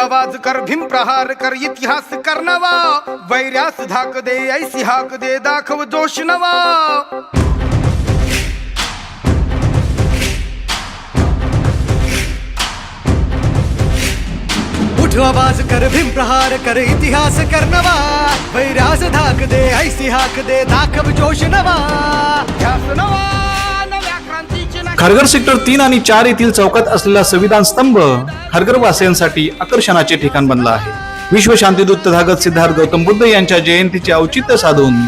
आवाज कर भीम प्रहार कर इतिहास कर नवा। वैर्यास धाक दे ऐसी हाक दे दाखव जोश नवा। उठ आवाज कर भीम प्रहार कर इतिहास कर नवा। वैरास धाक दे ऐसी हाक दे दाखव जोश नवा। ध्यास नवा। खारघर सेक्टर तीन आणि चार येथील चौकात असलेला संविधान स्तंभ खारघरवासियांसाठी आकर्षणाचे ठिकाण बनला आहे. विश्व शांतीदूत तथागत सिद्धार्थ गौतम बुद्ध यांच्या जयंतीचे औचित्य साधून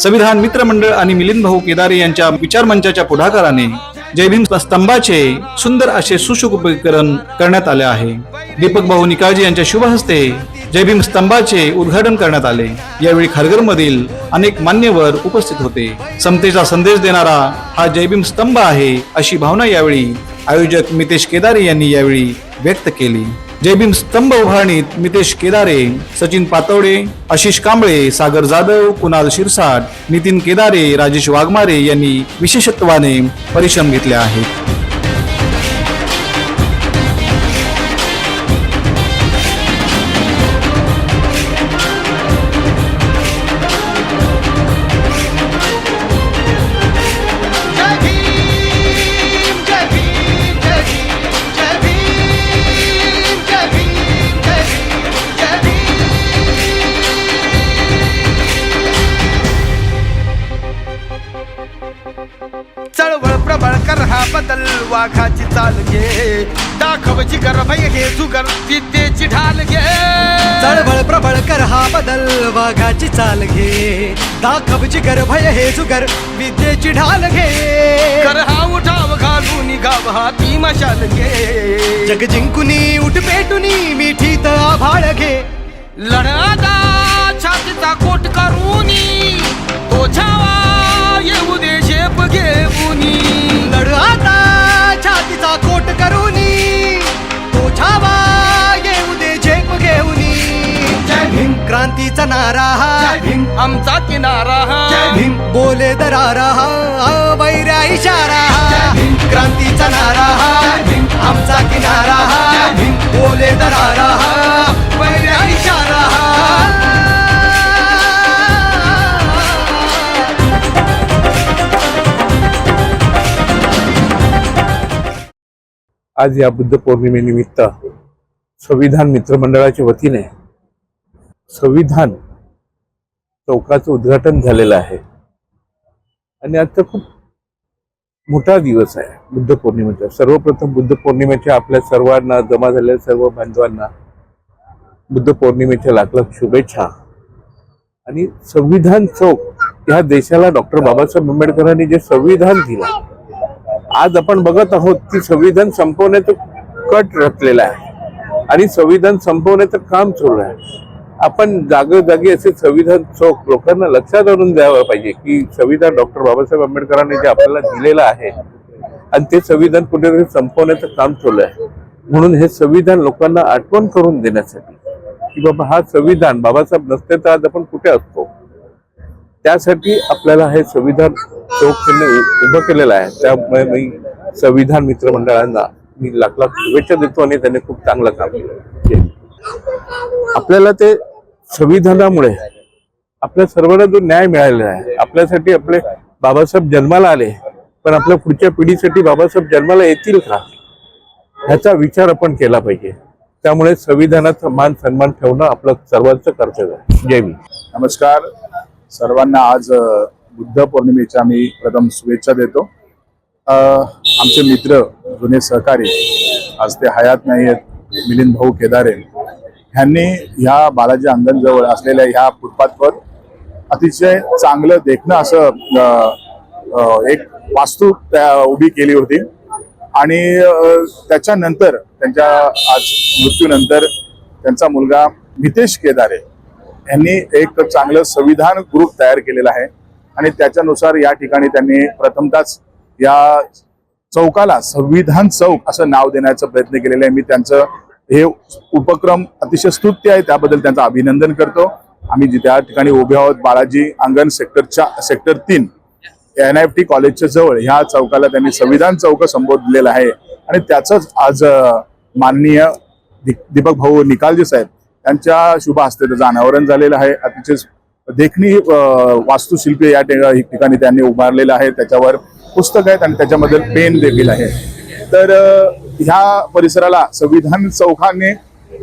संविधान मित्र मंडळ आणि मिलिंद भाऊ केदारे यांच्या विचार मंचाच्या पुढाकाराने जयभीम स्तंभाचे सुंदर असे सुशोभीकरण करण्यात आले आहे. दीपक भाऊ निकाळजी यांच्या शुभ हस्ते जय भीम स्तंभाचे उद्घाटन करण्यात आले. यावेळी खारघर मधील अनेक मान्यवर उपस्थित होते. समतेचा संदेश देणारा हा जय भीम स्तंभ आहे अशी भावना यावेळी आयोजक मितेश केदारे यांनी यावेळी व्यक्त केली. जय भीम स्तंभ उभारणीत मितेश केदारे सचिन पातवडे आशिष कांबळे सागर जाधव कुणाल शिरसाट नितीन केदारे राजेश वाघमारे यांनी विशेषत्वाने परिश्रम घेतले आहेत. वाघाची चाल घे दाखव जिगर भय घे जुगर विद्येची ढाल घे चळबळ प्रबळ कर हा बदल वाघाची चाल घे दाखव जिगर भय हे जुगर विद्येची ढाल घे कर हा उठाव घालून गाव हा ती मशाल घे जग जिंकुनी उठ पेटुनी मिठीत आभाळ घे लढादा छातीचा कोट करूनी तो छावा येऊ दे शेप घेऊनी. लढ आता छातीचा कोट करूनी. तो छावा येऊ दे झेप घेऊनी. जय भीम. क्रांतीचा नारा हा. भीम. आमचा किनारा हा. भीम. बोले दरारा हा. वैऱ्या इशारा हा. क्रांतीचा नारा हा. आमचा किनारा हा. बोले दरारा हा. आज या बुद्ध पौर्णिमेनिमित्त संविधान मित्रमंडळाच्या वतीने संविधान चौकाचं उद्घाटन झालेलं आहे. आणि आजचा खूप मोठा दिवस आहे बुद्ध पौर्णिमेचा. सर्वप्रथम बुद्ध पौर्णिमेच्या आपल्या सर्वांना जमा झालेल्या सर्व बांधवांना बुद्ध पौर्णिमेच्या लाख लाख शुभेच्छा. आणि संविधान चौक ह्या देशाला डॉक्टर बाबासाहेब आंबेडकरांनी जे संविधान दिलं आज आपण बघत आहोत की संविधान संपवण्याचं कट रचलेला आहे. आणि संविधान संपवण्याचं काम सुरू आहे. आपण जागोजागी असे संविधान चौक लोकांना लक्षात आणून द्यावं पाहिजे की संविधान डॉक्टर बाबासाहेब आंबेडकरांनी जे आपल्याला दिलेलं आहे आणि ते संविधान कुठेतरी संपवण्याचं काम चालू आहे. म्हणून हे संविधान लोकांना आठवण करून देण्यासाठी की बाबा हा संविधान बाबासाहेब नसते तर आज आपण कुठे असतो? त्यासाठी आपल्याला हे संविधान चौक त्यांनी उभं केलेलं आहे. त्यामुळे मी संविधान मित्र मंडळांना मी लाख लाख शुभेच्छा देतो आणि त्यांनी खूप चांगलं काम केलं. आपल्याला ते संविधानामुळे आपल्या सर्वांना जो न्याय मिळालेला आहे आपल्यासाठी आपले बाबासाहेब जन्माला आले पण आपल्या पुढच्या पिढीसाठी बाबासाहेब जन्माला येतील का? ह्याचा विचार आपण केला पाहिजे. त्यामुळे संविधानाचा मान सन्मान ठेवणं आपलं सर्वांचं कर्तव्य आहे. जय मी नमस्कार. सर्वांना आज बुद्ध पौर्णिमेच्या मी प्रथम शुभेच्छा देतो. आमचे मित्र जुने सहकारी आज ते हयात नाही आहेत मिलिंद भाऊ केदारे ह्यांनी ह्या बालाजी अंगणजवळ असलेल्या ह्या फुटपाथवर अतिशय चांगलं देखणं असं एक वास्तू त्या उभी केली होती. आणि त्याच्यानंतर त्यांच्या आज मृत्यूनंतर त्यांचा मुलगा मितेश केदारे यांनी एक चांगलं संविधान ग्रुप तयार केलेलं आहे. आणि त्याच्यानुसार या ठिकाणी त्यांनी प्रथमतच या चौकाला संविधान चौक असं नाव देण्याचा प्रयत्न केलेला आहे. मी त्यांचं हे उपक्रम अतिशय स्तुत्य आहे त्याबद्दल त्यांचं अभिनंदन करतो. आम्ही जिथे त्या ठिकाणी उभे आहोत बाळाजी अंगण सेक्टरच्या सेक्टर तीन एन एफ टी कॉलेजच्या जवळ ह्या चौकाला त्यांनी संविधान चौक संबोधलेलं आहे. आणि त्याचंच आज माननीय दीपक भाऊ निकालजी साहेब त्यांच्या शुभ हस्ते त्याचं अनावरण झालेलं आहे. अतिशय देखणी अं, वास्तुशिल्पी या ठिकाणी त्यांनी उभारलेलं आहे त्याच्यावर पुस्तक आहेत आणि त्याच्यामध्ये पेन देखील आहे. तर ह्या परिसराला संविधान चौकाने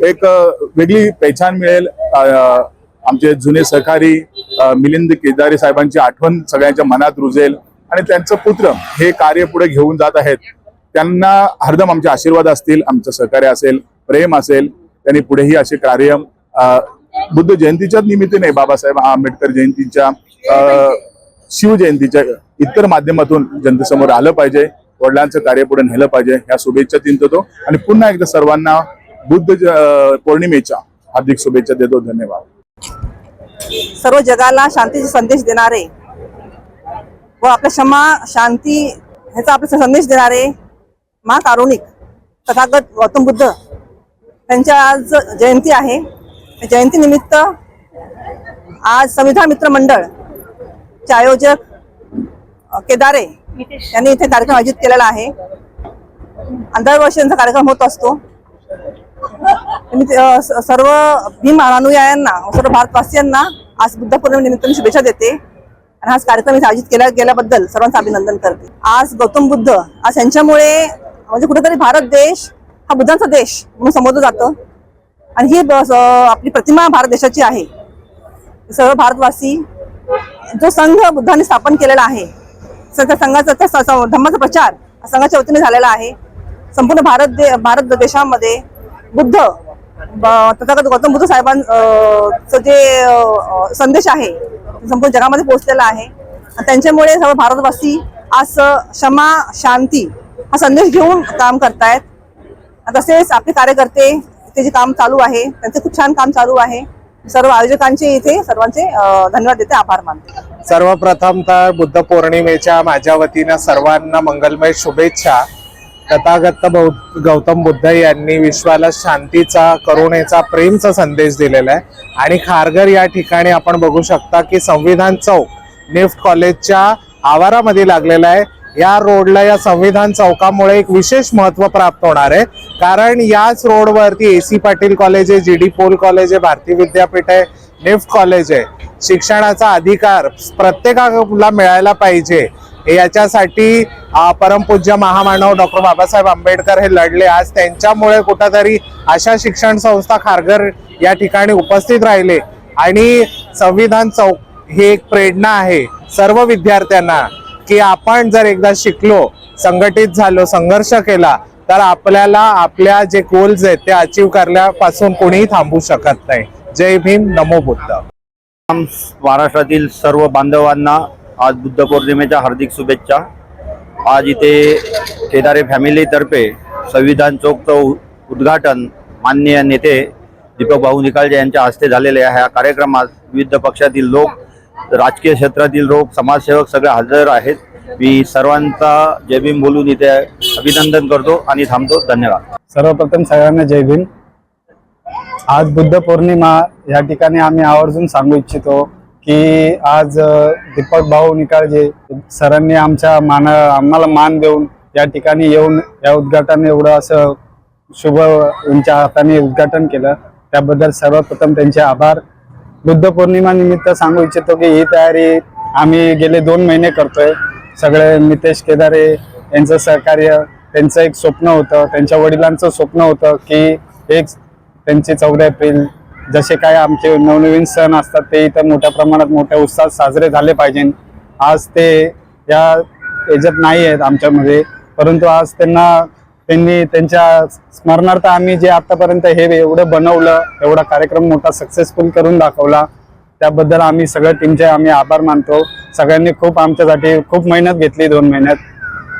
एक वेगळी पहचान मिळेल. आमचे जुने सहकारी मिलिंद केदारे साहेबांची आठवण सगळ्यांच्या मनात रुजेल आणि त्यांचं पुत्र हे कार्य पुढे घेऊन जात आहेत. त्यांना हरदम आमचे आशीर्वाद असतील आमचं सहकार्य असेल प्रेम असेल त्यांनी पुढेही असे कार्य बुद्ध जयंतीच्याच निमित्ताने बाबासाहेब आंबेडकर जयंतीच्या अं, शिवजयंतीच्या इतर माध्यमातून जनतेसमोर आलं पाहिजे वडिलांचं कार्य पुढे नेलं पाहिजे ह्या शुभेच्छा चिंततो आणि पुन्हा एकदा सर्वांना बुद्ध पौर्णिमेच्या हार्दिक शुभेच्छा देतो. धन्यवाद. सर्व जगाला शांतीचा संदेश देणारे व आपल्या क्षमा शांती ह्याचा आपला संदेश देणारे महाकारुणिक तथागत गौतम बुद्ध त्यांच्या आज जयंती आहे. जयंतीनिमित्त आज संविधान मित्र मंडळ चे आयोजक केदारे यांनी इथे कार्यक्रम आयोजित केलेला आहे. दरवर्षी त्यांचा कार्यक्रम होत असतो. सर्व भीम अनुयायांना सर्व भारतवासियांना आज बुद्ध पौर्णिमेनिमित्त मी शुभेच्छा देते. आणि हाच कार्यक्रम इथे आयोजित केला गेल्याबद्दल सर्वांचं अभिनंदन करते. आज गौतम बुद्ध आज यांच्यामुळे म्हणजे कुठेतरी भारत देश हा बुद्धांचा देश म्हणून समजलं जातं. आणि ही आपली प्रतिमा भारत देशाची आहे. सर्व भारतवासी जो संघ बुद्धाने स्थापन केलेला आहे त्या संघाचा त्या स- धम्माचा प्रचार संघाच्या वतीने झालेला आहे. संपूर्ण भारत दे भारत देशामध्ये बुद्ध ब- तथागत गौतम बुद्ध साहेबांचं जे संदेश आहे संपूर्ण जगामध्ये पोहोचलेला आहे. त्यांच्यामुळे सर्व भारतवासी आज क्षमा शांती हा संदेश घेऊन काम करतायत. तसेच आपले कार्यकर्ते ते जे काम चालू आहे. त्यांचे खूप छान काम चालू आहे. सर्व आयोजकांचे इथे सर्वांचे धन्यवाद देते. आभार मानते. सर्वप्रथम तर बुद्ध पौर्णिमेच्या माझ्या वतीनं सर्वांना मंगलमय शुभेच्छा. तथागत बौ- गौतम बुद्ध यांनी विश्वाला शांतीचा करुणेचा प्रेमचा संदेश दिलेला आहे. आणि खारघर या ठिकाणी आपण बघू शकता की संविधान चौक निफ्ट कॉलेजच्या आवारामध्ये लागलेला आहे. या रोडला या संविधान चौकामुळे एक विशेष महत्त्व प्राप्त होणार आहे. कारण याच रोडवरती ए सी पाटील कॉलेज आहे जी डी पोल कॉलेज आहे भारती विद्यापीठ आहे निफ्ट कॉलेज आहे. शिक्षणाचा अधिकार प्रत्येकाला मिळायला पाहिजे. याच्यासाठी परमपूज्य महामानव डॉक्टर बाबासाहेब आंबेडकर हे लढले. आज त्यांच्यामुळे कुठंतरी अशा शिक्षण संस्था खारघर या ठिकाणी उपस्थित राहिले. आणि संविधान चौक ही एक प्रेरणा आहे सर्व विद्यार्थ्यांना. की आपण जर एकदा शिकलो संघटित झालो संघर्ष केला तर आपल्याला आपल्या जे गोल्स आहेत ते अचीव करण्यापासून कोणीही थांबू शकत नाही. जय भीम नमो बुद्ध. महाराष्ट्रातील सर्व बांधवांना आज बुद्ध पौर्णिमेच्या हार्दिक शुभेच्छा. आज इथे केदारे फॅमिलीतर्फे संविधान चौकचं उ- उद्घाटन माननीय नेते दीपक भाऊ निकालजे यांच्या हस्ते झालेले आहे कार्यक्रमात विविध पक्षातील लोक राजकीय क्षेत्रातील लोक समाजसेवक सगळे हजर आहेत. मी सर्वांचा जय भीम बोलून इथे अभिनंदन करतो आणि थांबतो. धन्यवाद. सर्वप्रथम सगळ्यांना जय भीम. आज बुद्ध पौर्णिमा या ठिकाणी आम्ही आवर्जून सांगू इच्छितो की आज दीपक भाऊ निकाळजे सरांनी आमच्या मान आम्हाला मान देऊन या ठिकाणी येऊन या उद्घाटन एवढं असं शुभ यांच्या हाताने उद्घाटन केलं. त्याबद्दल सर्वप्रथम त्यांचे आभार. बुद्ध पौर्णिमा निमित्त सांगू इच्छितो की ही तयारी आम्ही गेले दोन महिने करतोय. सगळे नितेश केदारे यांचं सहकार्य त्यांचं एक स्वप्न होतं त्यांच्या वडिलांचं स्वप्न होतं की एक त्यांचे चौदा एप्रिल जसे काय आमचे नवनवीन सण असतात ते इथं मोठ्या प्रमाणात मोठ्या उत्साहात साजरे झाले पाहिजे. आज ते या याच्यात नाही आहेत आमच्यामध्ये परंतु आज त्यांना त्यांनी त्यांच्या स्मरणार्थ आम्ही जे आतापर्यंत हे एवढं बनवलं एवढा कार्यक्रम मोठा सक्सेसफुल करून दाखवला त्याबद्दल आम्ही सगळ्या टीमचे आम्ही आभार मानतो. सगळ्यांनी खूप आमच्यासाठी खूप मेहनत घेतली दोन महिन्यात.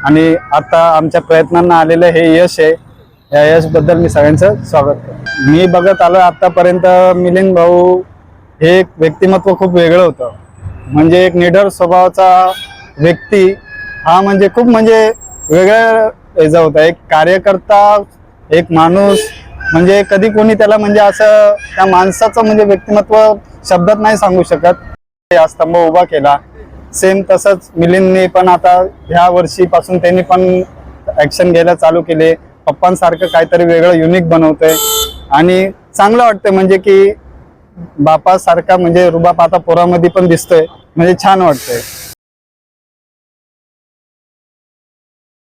आणि आता आमच्या प्रयत्नांना आलेलं हे यश आहे. या यशबद्दल मी सगळ्यांचं स्वागत करतो. मी बघत आलो आतापर्यंत मिलिंद भाऊ हे एक व्यक्तिमत्व खूप वेगळं होतं. म्हणजे एक निडर स्वभावाचा व्यक्ती. हा म्हणजे खूप म्हणजे वेगळ्या याचा होता एक कार्यकर्ता एक माणूस म्हणजे कधी कोणी त्याला म्हणजे असं त्या माणसाचं म्हणजे व्यक्तिमत्व शब्दात नाही सांगू शकत. हा स्तंभ उभा केला. सेम तसंच मिलिंदने पण आता ह्या वर्षीपासून त्यांनी पण ऍक्शन घ्यायला चालू केले. पप्पांसारखं काहीतरी वेगळं युनिक बनवतंय. आणि चांगलं वाटतंय म्हणजे की बापासारखा म्हणजे रुबाब आता पोरामध्ये पण दिसतोय. म्हणजे छान वाटतंय.